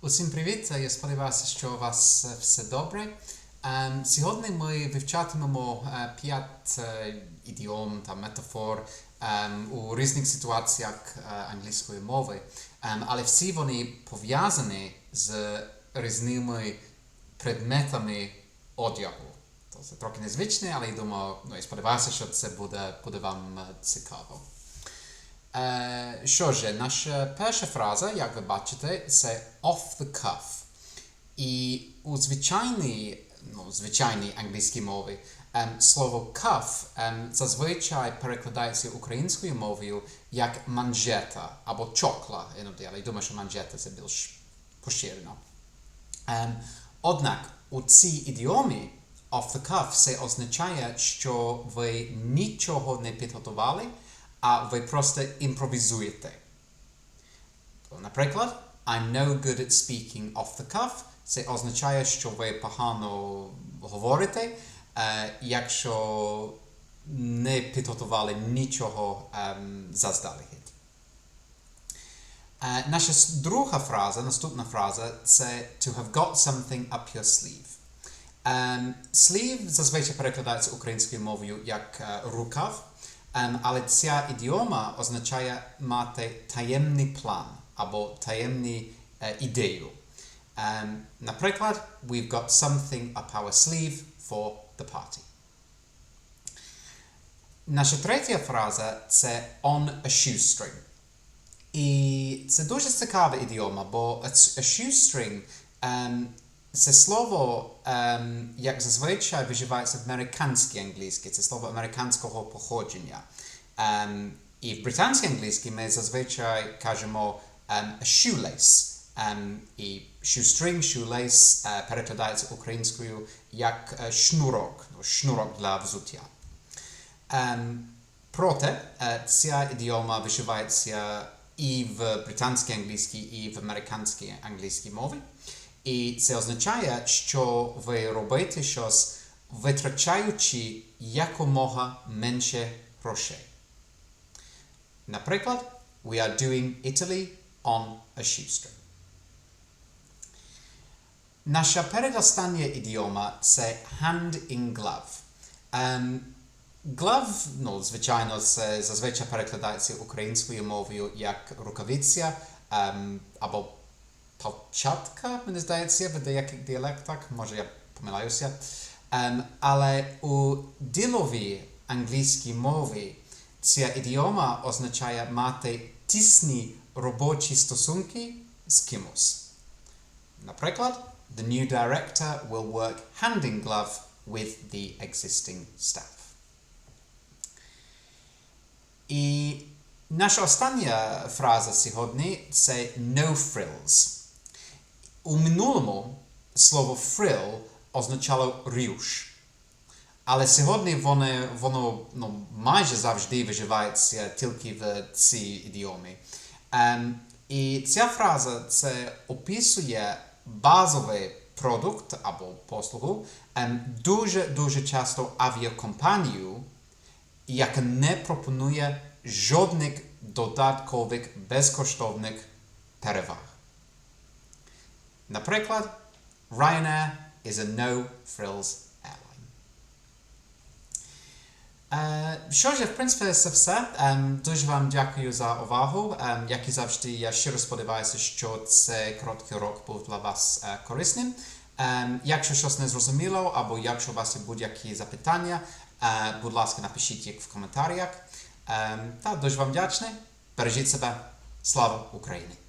Усім привіт! Я сподіваюся, що у вас е, все добре. Ем, Сьогодні ми вивчатимемо е, п'ять е, ідіом та метафор ем, у різних ситуаціях англійської мови, Ем, але всі вони пов'язані з різними предметами одягу. Це трохи незвичне, але я думаю, ну, я сподіваюся, що це буде, буде вам цікаво. Е, що ж, наша перша фраза, як ви бачите, це off the cuff. І у звичайній, ну, звичайній англійській мові ем, слово cuff ем, зазвичай перекладається українською мовою як манжета або чокла я думаю, що манжета це більш поширено. Ем, однак у цій ідіомі off the cuff це означає, що ви нічого не підготували, а ви просто імпровізуєте. Наприклад, I'm no good at speaking off the cuff. Це означає, що ви погано говорите, е, якщо не підготували нічого ем, заздалегідь. Е, наша друга фраза, наступна фраза, це to have got something up your sleeve. Ем, sleeve зазвичай перекладається українською мовою як е, рукав, ем, але ця ідіома означає мати таємний план або таємну е, ідею. Ем, наприклад, we've got something up our sleeve for the party. Наша третя фраза це on a shoestring. І це дуже цікава ідіома, бо a a shoestring ем, це слово, ем, як зазвичай виживається в американській англійській, це слово американського походження. Ем, і в британській англійській ми зазвичай кажемо ем, shoelace. Ем, і shoestring, shoelace е, перекладається українською як е, шнурок, ну, шнурок для взуття. Ем, проте е, ця ідіома виживається і в британській англійській, і в американській англійській мові. І це означає, що ви робите щось, витрачаючи якомога менше грошей. Наприклад, we are doing Italy on a shoestring. Наша передостання ідіома це hand in glove. Ем, glove, ну, звичайно, це зазвичай перекладається українською мовою як рукавиця ем, або палчатка, мені здається, в деяких діалектах, може я помиляюся. Ем, але у діловій англійській мові ця ідіома означає мати тісні робочі стосунки з кимось. Наприклад, the new director will work hand in glove with the existing staff. І наша остання фраза сьогодні це no frills. У минулому слово frill означало рюш. Але сьогодні воно, воно ну, майже завжди виживається тільки в цій ідіомі. Ем, і ця фраза це описує базовий продукт або послугу ем, дуже-дуже часто авіакомпанію, яка не пропонує жодних додаткових безкоштовних переваг. Наприклад, Ryanair is a no-frills airline. Е, що ж, в принципі, це все. Ем, дуже вам дякую за увагу. Ем, як і завжди, я щиро сподіваюся, що цей короткий урок був для вас е, корисним. Ем, якщо щось не зрозуміло, або якщо у вас є будь-які запитання, е, будь ласка, напишіть їх в коментарях. Та дуже вам вдячний. Бережіть себе. Слава Україні!